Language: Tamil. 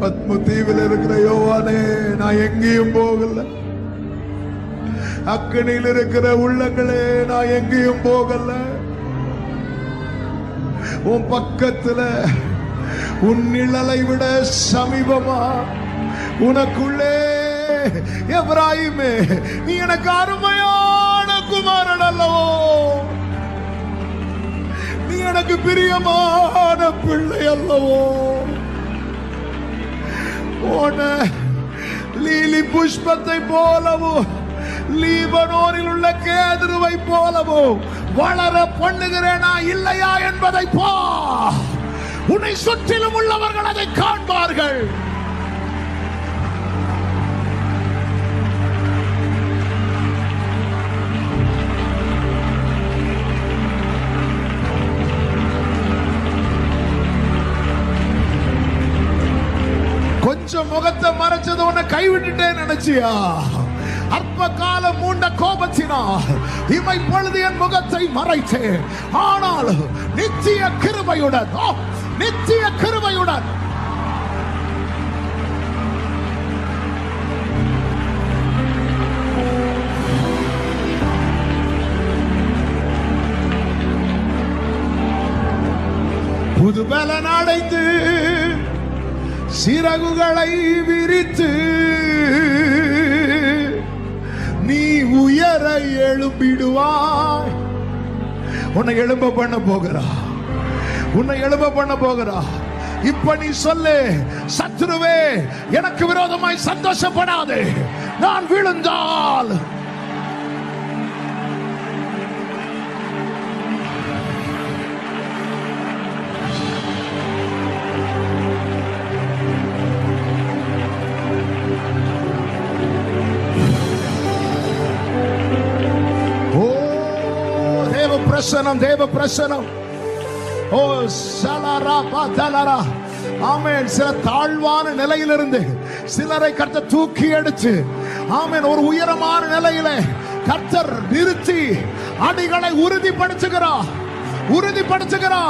பத்ம தீவில் இருக்கிற யோவானே நான் எங்கேயும் போகல. அக்கனியில் இருக்கிற உள்ளங்களே நான் எங்கேயும் போகல. உன் பக்கத்துல உன் நிழலை விட சமீபமா உனக்குள்ளே எப்ராஹிமே நீ எனக்கு அருமையான குமாரன் அல்லவோ? நீ எனக்கு பிரியமான பிள்ளை அல்லவோ? போன லீலி புஷ்பத்தை போலவோ லீபனோரில் உள்ள கேதுருவை போலவோ வளர பண்ணுகிறேனா இல்லையா என்பதை பா. உன்னை சுற்றிலும் உள்ளவர்கள் அதை காண்பார்கள். கொஞ்சம் முகத்தை மறைச்சது உன்னை கைவிட்டுட்டேன் நினைச்சியா? அற்ப கால மூண்ட கோபத்தினால் இமை பொழுது என் முகத்தை மறைத்தேன். ஆனால் நித்திய கிருபையுடன் ஓ, நித்திய கிருபையுடன். புது பலன் அடைந்து சிறகுகளை விரித்து நீ உயர எழும்பிடுவாய். உன்னை எழும்ப பண்ண போகிறா. உன்னை எழும்ப பண்ண போகிறா. இப்ப நீ சொல்லு சத்ருவே எனக்கு விரோதமாய் சந்தோஷப்படாதே. நான் விழுந்தால் பிரசனம் தேவ பிரசனம் ஓ சலரா பாத்தலரா ஆமேன். சில தாழ்வான நிலையிலிருந்து சிலரை கர்த்த தூக்கி எடுத்து ஆமேன் ஒரு உயரமான நிலையில கர்த்தர் நிறுத்தி அடிகளை உறுதிப்படுத்துகிறா உறுதிப்படுத்துகிறா